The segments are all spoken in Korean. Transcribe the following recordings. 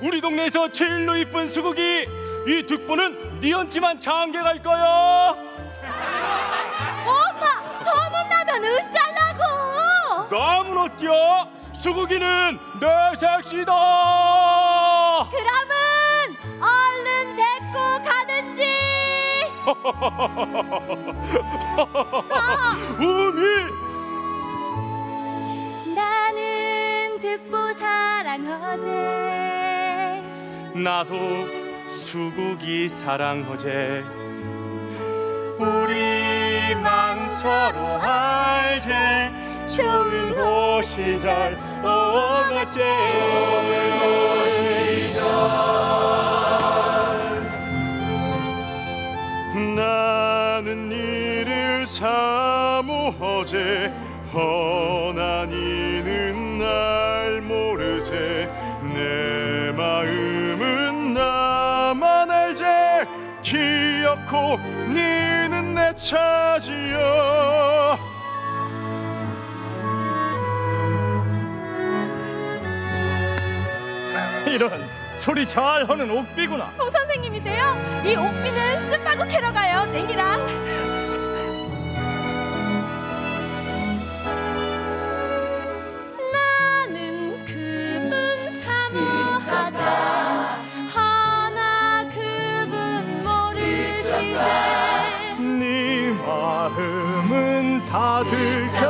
우리 동네에서 제일로 이쁜 수국이 이 득보는 니언치만 장계 갈 거야. 엄마 소문나면 어쩌려고? 남은 어찌야 수국이는 내 색시다. 그럼은 얼른 데리고 가든지. 우미! 나는 득보 사랑하제 나도 수국이 사랑하제. 우리만 서로 알제 좋은 호 시절 오겠제. 좋은 호 시절 나는 이를 사모하제. 허 기어코 니는 내 차지여 이런 소리 잘하는 옥비구나. 홍 선생님이세요? 이 옥비는 쓴바구 캐러 가요 땡이랑 마음은 다들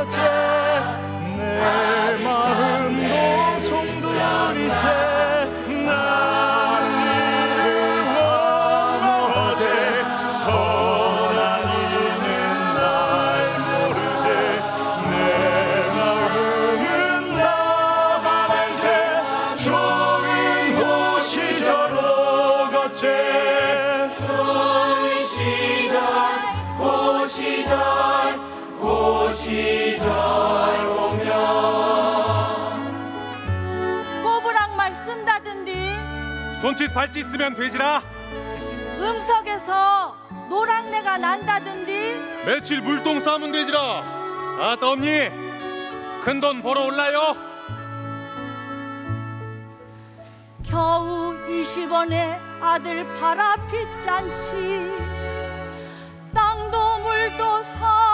손짓 발짓 쓰면 되지라. 음석에서 노랑내가 난다던디? 며칠 물동 싸면 되지라. 아따 언니? 큰 돈 벌어 올라요. 겨우 20원에 아들 바라핏 잔치. 땅도 물도 산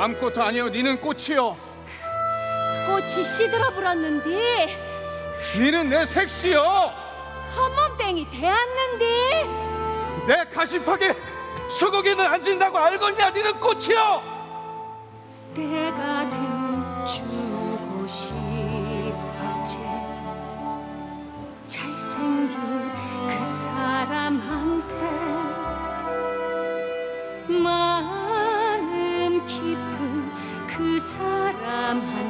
아무것도 아니요 니는 꽃이요. 꽃이 시들어버렸는데? 니는 내 색시요. 헛몸땡이 되었는데? 내 가십하게 수국이는 안 진다고 알겠냐 니는 꽃이요. 때가 되면 주 사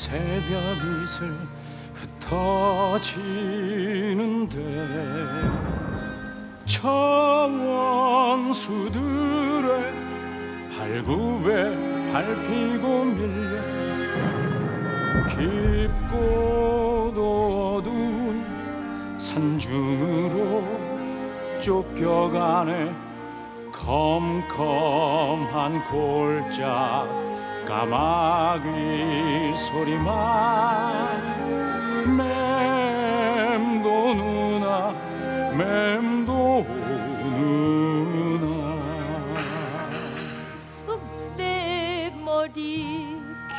새벽 이슬 흩어지는데 청원수들의 발굽에 밟히고 밀려 깊고도 어두운 산중으로 쫓겨가네 컴컴한 골짜 까마귀 소리만. 맴도 누나 맴도 누나. 쑥대머리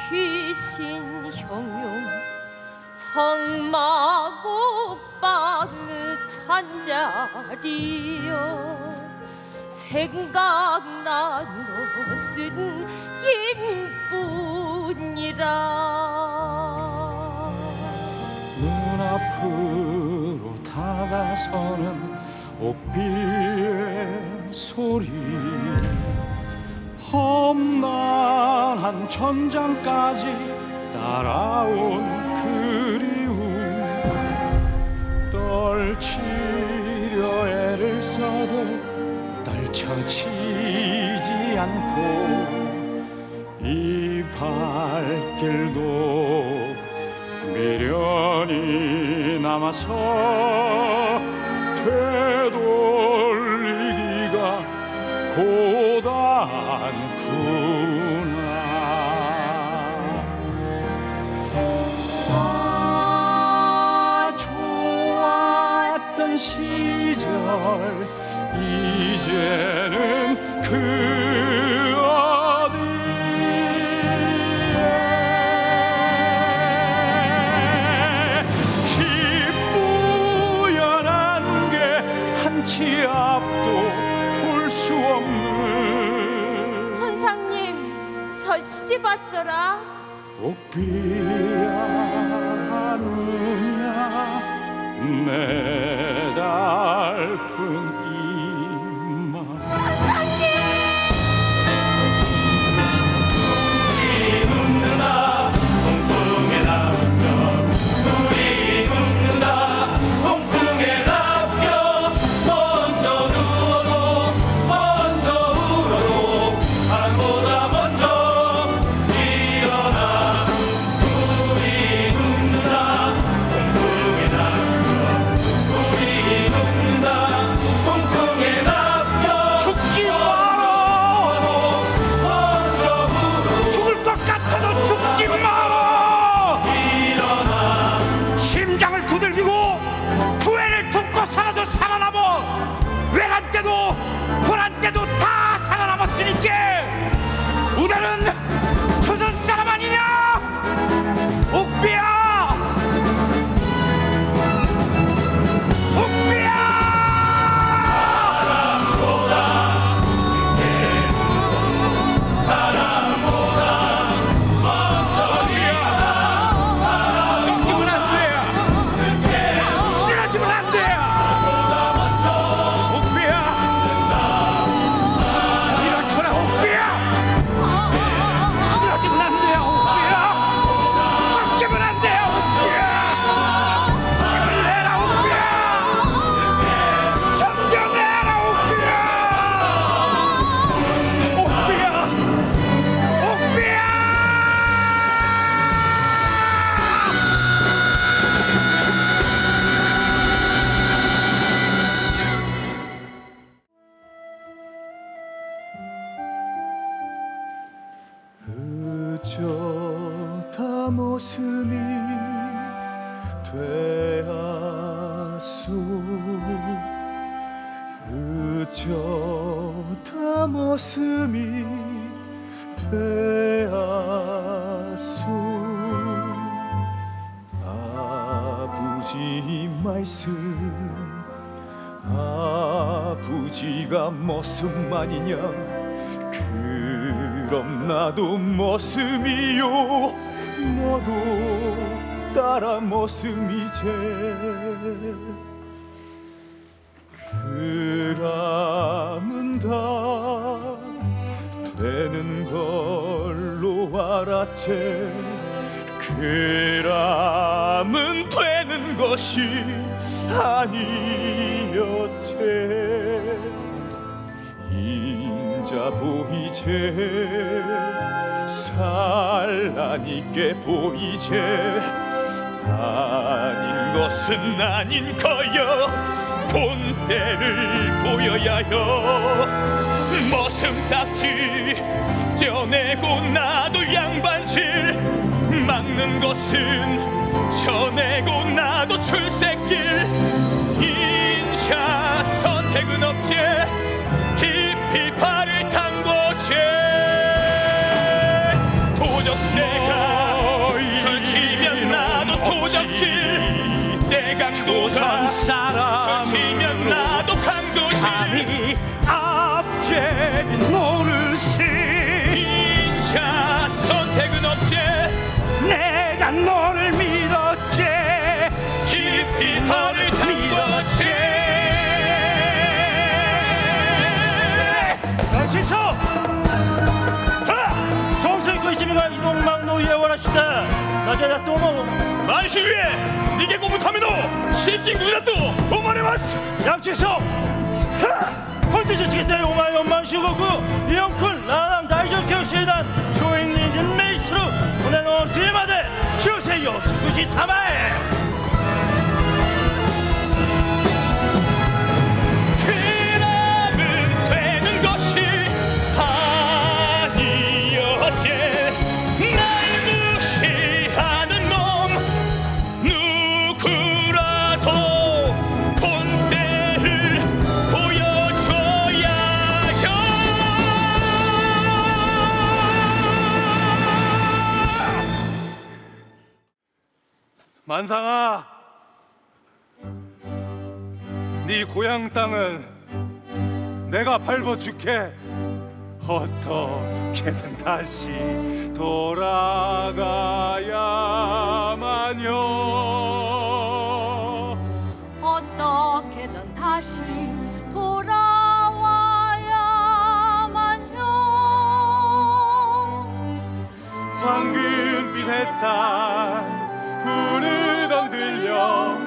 귀신 형용 청마고방의 찬자리여 생각난 것은 이뿐이라. 눈앞으로 다가서는 옥비의 소리. 험난한 천장까지 따라온 그리움. 떨치려 애를 써도 떨쳐지지 않고 이 발길도 미련이 남아서 되돌리기가 고단구나. 아 좋았던 시절 이제는 그 어디에 희뿌연한 게 한치 앞도 볼 수 없는 선상님 저 시집 왔어라 말씀. 아버지가 모습만이냐? 그럼 나도 모습이요. 너도 따라 모습이제. 그람은 다 되는 걸로 알았지 그람은 되는 것이 아니었지. 인자 보이제 산란 있게 보이제 아닌 것은 아닌 거여 본때를 보여야 여. 머슴 딱지 떼어내고 나도 양반질 막는 것은 쳐내고 나도 출세길 인샤 선택은 없지 이동망로 예원하시다. 낮에다 또 먹어 만시 위에 니게 고무타미도 십진구이다 또. 오만에 왔어 양치소 혼자 지치겠다 오마이 엄만 시고구 이영쿤 라남 다이저 경시단 조인니든 메이스루 오늘 없이마대 주세요. 지구시 타마에 고향 땅은 내가 밟아줄게. 어떻게든 다시 돌아가야만요. 어떻게든 다시 돌아와야만요 황금빛 햇살 부르던 들려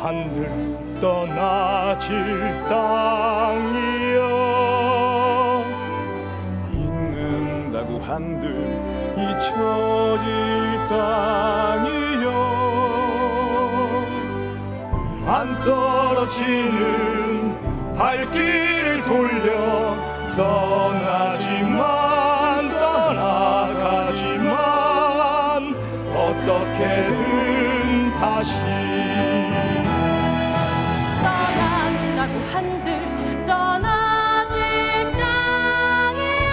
한들 떠나질 땅이여. 잊는다고 한들 잊혀질 땅이여. 안 떨어지는 발길을 돌려 떠나지만 떠나가지만 어떻게든 다시 떠난다고 한들 떠나질 땅이야.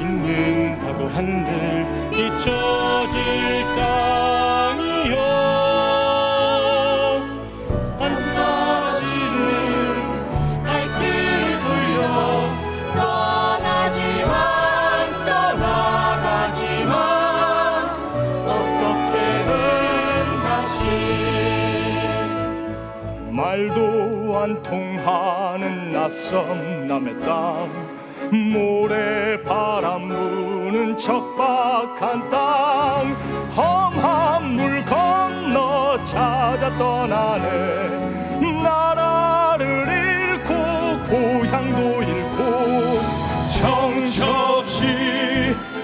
있는다고 한들 잊혀질 땅이여 말도 안 통하는 낯선 남의 땅. 모래 바람 부는 척박한 땅. 험한 물 건너 찾아 떠나네. 나라를 잃고 고향도 잃고 정처없이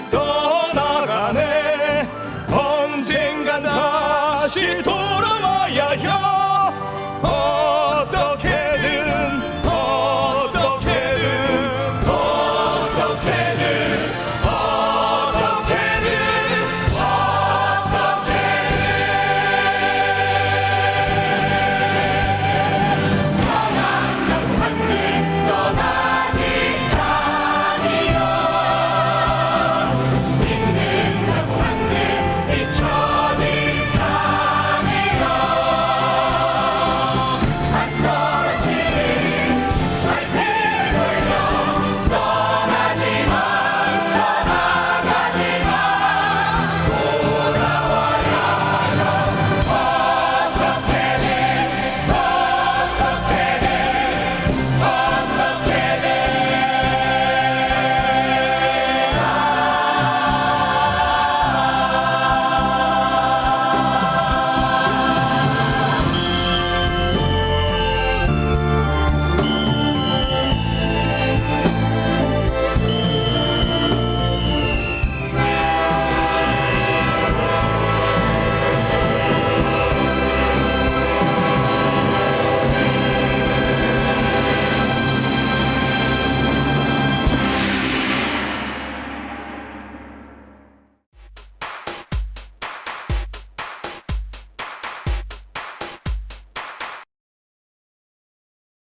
떠나가네. 언젠간 다시 돌아와야 해. Oh.